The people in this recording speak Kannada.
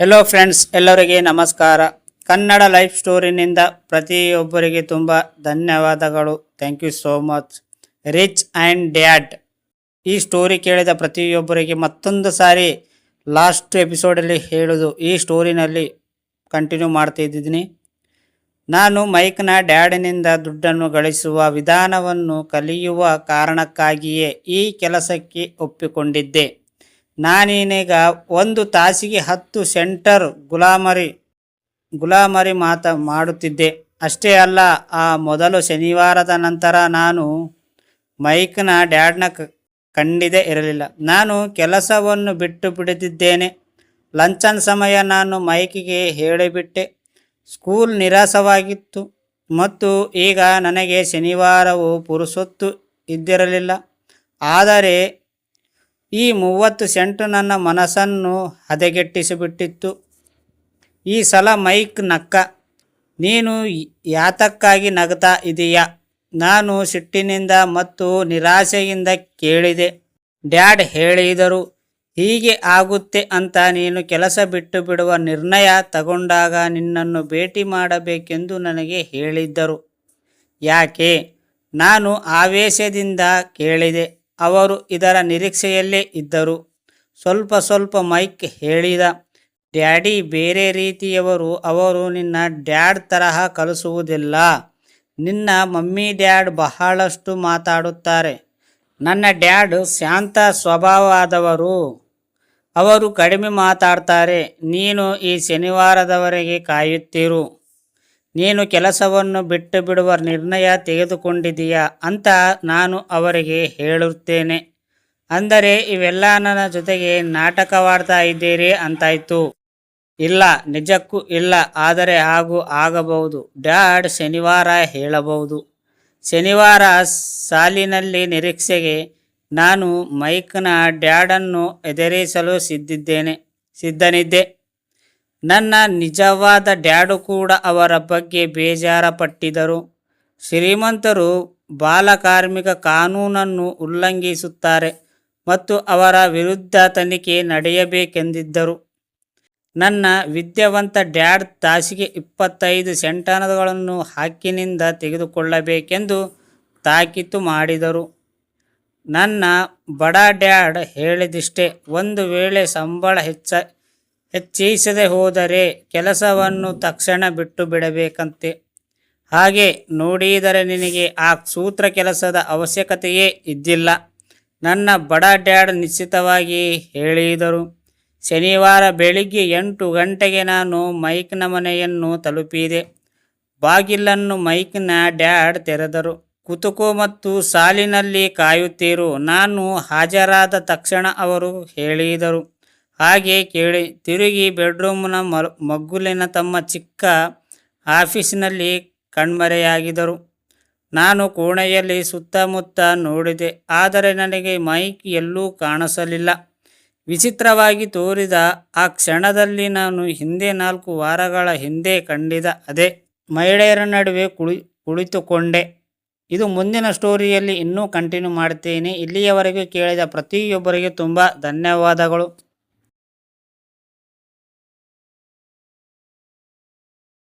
ಹೆಲೋ ಫ್ರೆಂಡ್ಸ್ ಎಲ್ಲರಿಗೆ ನಮಸ್ಕಾರ. ಕನ್ನಡ ಲೈಫ್ ಸ್ಟೋರಿನಿಂದ ಪ್ರತಿಯೊಬ್ಬರಿಗೆ ತುಂಬ ಧನ್ಯವಾದಗಳು. Thank you so much rich and dad ಈ ಸ್ಟೋರಿ ಕೇಳಿದ ಪ್ರತಿಯೊಬ್ಬರಿಗೆ ಮತ್ತೊಂದು ಸಾರಿ ಲಾಸ್ಟ್ ಎಪಿಸೋಡಲ್ಲಿ ಹೇಳೋದು. ಈ ಸ್ಟೋರಿನಲ್ಲಿ ಕಂಟಿನ್ಯೂ ಮಾಡ್ತಿದ್ದೀನಿ ನಾನು ಮೈಕ್ನ ಡ್ಯಾಡಿನಿಂದ ದುಡ್ಡನ್ನು ಗಳಿಸುವ ವಿಧಾನವನ್ನು ಕಲಿಯುವ ಕಾರಣಕ್ಕಾಗಿಯೇ ಈ ಕೆಲಸಕ್ಕೆ ಒಪ್ಪಿಕೊಂಡಿದ್ದೆ. ನಾನೀನೀಗ ಒಂದು ತಾಸಿಗೆ ಹತ್ತು ಸೆಂಟರ್ ಗುಲಾಮರಿ ಗುಲಾಮರಿ ಮಾತ ಮಾಡುತ್ತಿದ್ದೆ. ಅಷ್ಟೇ ಅಲ್ಲ, ಆ ಮೊದಲು ಶನಿವಾರದ ನಂತರ ನಾನು ಮೈಕ್ನ ಡ್ಯಾಡ್ನ ಕಂಡಿದೆ ಇರಲಿಲ್ಲ. ನಾನು ಕೆಲಸವನ್ನು ಬಿಟ್ಟು ಬಿಡುತ್ತಿದ್ದೇನೆ ಲಂಚನ್ ಸಮಯ ನಾನು ಮೈಕಿಗೆ ಹೇಳಿಬಿಟ್ಟೆ. ಸ್ಕೂಲ್ ನಿರಾಸವಾಗಿತ್ತು ಮತ್ತು ಈಗ ನನಗೆ ಶನಿವಾರವು ಪುರುಸೊತ್ತು ಇದ್ದಿರಲಿಲ್ಲ. ಆದರೆ ಈ ಮೂವತ್ತು ಸೆಂಟು ನನ್ನ ಮನಸ್ಸನ್ನು ಹದಗೆಟ್ಟಿಸಿಬಿಟ್ಟಿತ್ತು. ಈ ಸಲ ಮೈಕ್ ನಕ್ಕ, ನೀನು ಯಾತಕ್ಕಾಗಿ ನಗ್ತಾ ಇದೀಯಾ? ನಾನು ಸಿಟ್ಟಿನಿಂದ ಮತ್ತು ನಿರಾಶೆಯಿಂದ ಕೇಳಿದೆ. ಡ್ಯಾಡ್ ಹೇಳಿದರು, ಹೀಗೆ ಆಗುತ್ತೆ ಅಂತ ನೀನು ಕೆಲಸ ಬಿಟ್ಟು ಬಿಡುವ ನಿರ್ಣಯ ತಗೊಂಡಾಗ ನಿನ್ನನ್ನು ಭೇಟಿ ಮಾಡಬೇಕೆಂದು ನನಗೆ ಹೇಳಿದ್ದರು. ಯಾಕೆ? ನಾನು ಆವೇಶದಿಂದ ಕೇಳಿದೆ. ಅವರು ಇದರ ನಿರೀಕ್ಷೆಯಲ್ಲೇ ಇದ್ದರು. ಸ್ವಲ್ಪ ಸ್ವಲ್ಪ ಮೈಕ್ ಹೇಳಿದ, ಡ್ಯಾಡಿ, ಬೇರೆ ರೀತಿಯವರು ಅವರು ನಿನ್ನ ಡ್ಯಾಡ್ ತರಹ ಕಲಿಸುವುದಿಲ್ಲ. ನಿನ್ನ ಮಮ್ಮಿ ಡ್ಯಾಡ್ ಬಹಳಷ್ಟು ಮಾತಾಡುತ್ತಾರೆ. ನನ್ನ ಡ್ಯಾಡ್ ಶಾಂತ ಸ್ವಭಾವವಾದವರು. ಅವರು ಕಡಿಮೆ ಮಾತಾಡ್ತಾರೆ. ನೀನು ಈ ಶನಿವಾರದವರೆಗೆ ಕಾಯುತ್ತಿರು. ನೀನು ಕೆಲಸವನ್ನು ಬಿಟ್ಟು ಬಿಡುವ ನಿರ್ಣಯ ತೆಗೆದುಕೊಂಡಿದೀಯಾ ಅಂತ ನಾನು ಅವರಿಗೆ ಹೇಳುತ್ತೇನೆ. ಅಂದರೆ ಇವೆಲ್ಲ ನನ್ನ ಜೊತೆಗೆ ನಾಟಕವಾಡ್ತಾ ಇದ್ದೀರಿ ಅಂತಾಯ್ತು. ಇಲ್ಲ, ನಿಜಕ್ಕೂ ಇಲ್ಲ, ಆದರೆ ಹಾಗೂ ಆಗಬಹುದು. ಡ್ಯಾಡ್ ಶನಿವಾರ ಹೇಳಬಹುದು. ಶನಿವಾರ ಸಾಲಿನಲ್ಲಿ ನಿರೀಕ್ಷೆಗೆ ನಾನು ಮೈಕ್ನ ಡ್ಯಾಡನ್ನು ಎದುರಿಸಲು ಸಿದ್ಧಿದ್ದೇನೆ ಸಿದ್ಧನಿದ್ದೆ. ನನ್ನ ನಿಜವಾದ ಡ್ಯಾಡು ಕೂಡ ಅವರ ಬಗ್ಗೆ ಬೇಜಾರ ಪಟ್ಟಿದರು ಶ್ರೀಮಂತರು ಬಾಲಕಾರ್ಮಿಕ ಕಾನೂನನ್ನು ಉಲ್ಲಂಘಿಸುತ್ತಾರೆ ಮತ್ತು ಅವರ ವಿರುದ್ಧ ತನಿಖೆ ನಡೆಯಬೇಕೆಂದಿದ್ದರು. ನನ್ನ ವಿದ್ಯಾವಂತ ಡ್ಯಾಡ್ ತಾಸಿಗೆ ಇಪ್ಪತ್ತೈದು ಸೆಂಟನಗಳನ್ನು ಹಾಕಿನಿಂದ ತೆಗೆದುಕೊಳ್ಳಬೇಕೆಂದು ತಾಕೀತು ಮಾಡಿದರು. ನನ್ನ ಬಡ ಡ್ಯಾಡ್ ಹೇಳಿದಿಷ್ಟೇ, ಒಂದು ವೇಳೆ ಸಂಬಳ ಹೆಚ್ಚ ಹೆಚ್ಚಿಸದೆ ಹೋದರೆ ಕೆಲಸವನ್ನು ತಕ್ಷಣ ಬಿಟ್ಟು ಬಿಡಬೇಕಂತೆ. ಹಾಗೆ ನೋಡಿದರೆ ನಿನಗೆ ಆ ಸೂತ್ರ ಕೆಲಸದ ಅವಶ್ಯಕತೆಯೇ ಇದ್ದಿಲ್ಲ. ನನ್ನ ಬಡ ಡ್ಯಾಡ್ ನಿಶ್ಚಿತವಾಗಿ ಹೇಳಿದರು. ಶನಿವಾರ ಬೆಳಿಗ್ಗೆ ಎಂಟು ಗಂಟೆಗೆ ನಾನು ಮೈಕ್ನ ಮನೆಯನ್ನು ತಲುಪಿದೆ. ಬಾಗಿಲನ್ನು ಮೈಕ್ನ ಡ್ಯಾಡ್ ತೆರೆದರು. ಕುತುಕು ಮತ್ತು ಸಾಲಿನಲ್ಲಿ ಕಾಯುತ್ತೀರು. ನಾನು ಹಾಜರಾದ ತಕ್ಷಣ ಅವರು ಹೇಳಿದರು. ಹಾಗೆ ಕೇಳಿ ತಿರುಗಿ ಬೆಡ್ರೂಮ್ನ ಮಗ್ಗುಲಿನ ತಮ್ಮ ಚಿಕ್ಕ ಆಫೀಸಿನಲ್ಲಿ ಕಣ್ಮರೆಯಾಗಿದರು ನಾನು ಕೋಣೆಯಲ್ಲಿ ಸುತ್ತಮುತ್ತ ನೋಡಿದೆ, ಆದರೆ ನನಗೆ ಮೈಕ್ ಎಲ್ಲೂ ಕಾಣಿಸಲಿಲ್ಲ. ವಿಚಿತ್ರವಾಗಿ ತೋರಿದ ಆ ಕ್ಷಣದಲ್ಲಿ ನಾನು ಹಿಂದೆ ನಾಲ್ಕು ವಾರಗಳ ಹಿಂದೆ ಕಂಡಿದ ಅದೇ ಮಹಿಳೆಯರ ನಡುವೆ ಕುಳಿ, ಕುಳಿತುಕೊಂಡೆ. ಇದು ಮುಂದಿನ ಸ್ಟೋರಿಯಲ್ಲಿ ಇನ್ನೂ ಕಂಟಿನ್ಯೂ ಮಾಡ್ತೇನೆ. ಇಲ್ಲಿಯವರೆಗೆ ಕೇಳಿದ ಪ್ರತಿಯೊಬ್ಬರಿಗೆ ತುಂಬ ಧನ್ಯವಾದಗಳು.